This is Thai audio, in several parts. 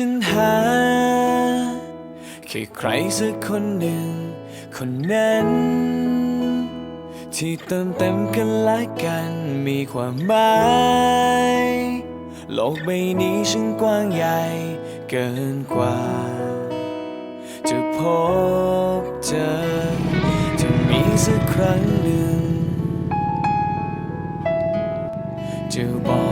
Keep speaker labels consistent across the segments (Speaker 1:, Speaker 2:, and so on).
Speaker 1: ฉันหาแค่ใครสักคนหนึ่ง คนนั้น ที่เติมเต็มกันและกันมีความหมายโลกใบนี้ช่างกว้างใหญ่เกินกว่า จะพบเจอ จะมีสักครั้งหนึ่งจะบอก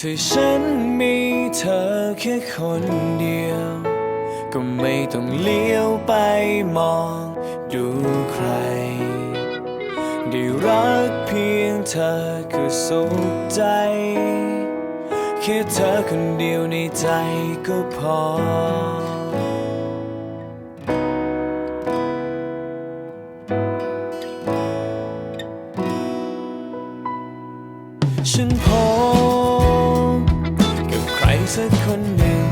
Speaker 1: ถ้าฉันมีเธอแค่คนเดียว ก็ไม่ต้องเลี้ยวไปมองดูใคร ได้รักเพียงเธอก็สุขใจ แค่เธอคนเดียวในใจก็พอ ฉันพบกับใคร สักคนหนึ่ง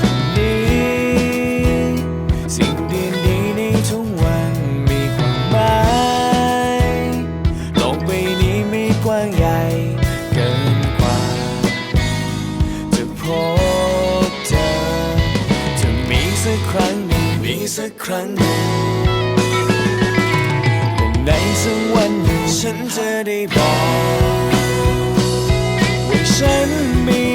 Speaker 1: คนนี้ สิ่งดีดีๆในทุกวันมีความหมายโลกใบนี้ไม่กว้างใหญ่เกินกว่า จะพบเจอ จะมีสักครั้งหนึ่งมีสักครั้งหนึ่งแต่ในสักวันหนึ่งฉันจะได้บอกว่าฉันมี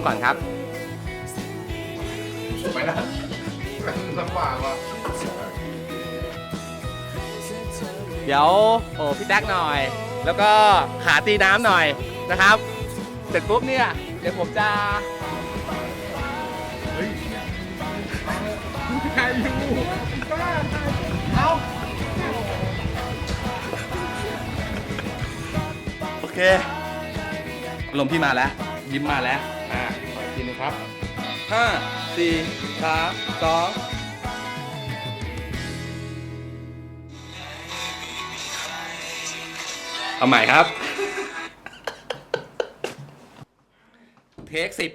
Speaker 2: มก่อนครับ
Speaker 3: ไปนะลำบากว่ะ
Speaker 2: เดี๋ยวโอ้พี่แจ็คหน่อย แล้วก็หาตีน้ำหน่อยนะครับ เสร็จปุ๊บเนี่ย เดี๋ยวผมจะ
Speaker 3: ใครอยู่
Speaker 2: โอเคลมณ์พี่มาแล้วยิ้มมาแล้วอ่าขออีก ทีนึงครับห้าสี่สามสองเอาใหม่ครับ เทคสิบ